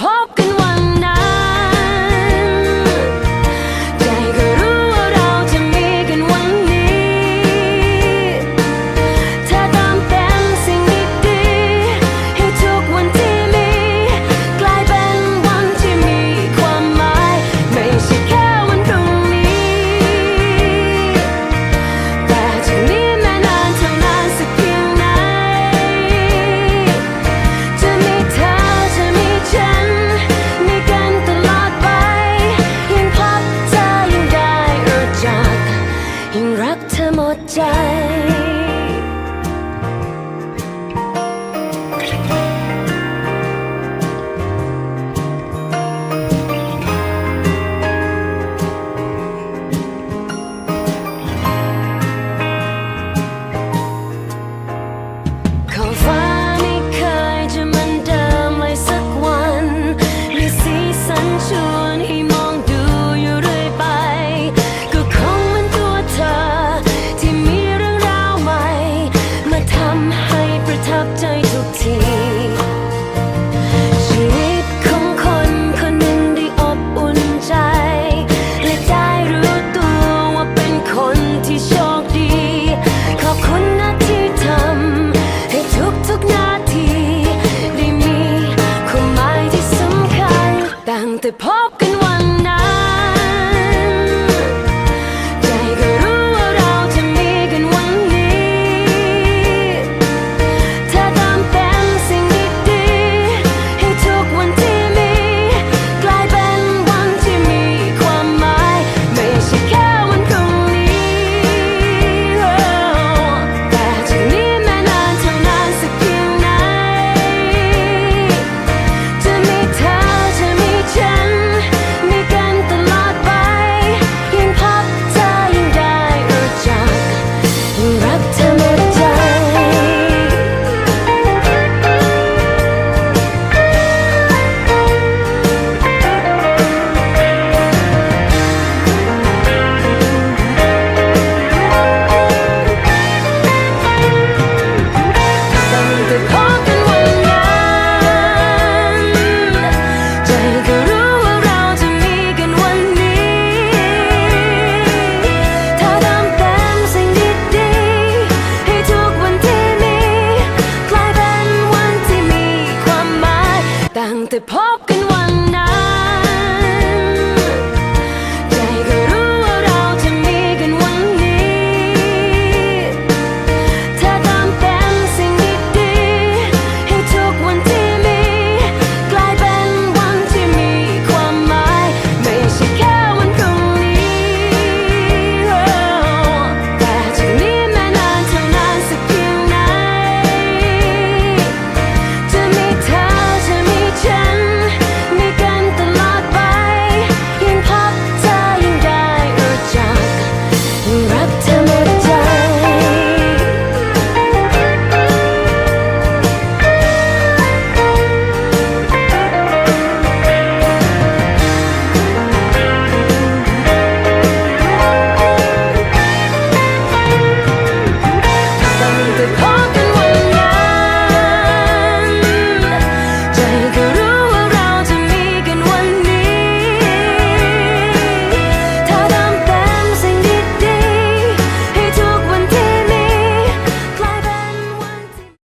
พบกันวันนั้น ยิ่งรักเธอหมดใจ the pop. ตั้งแต่พบกันวัน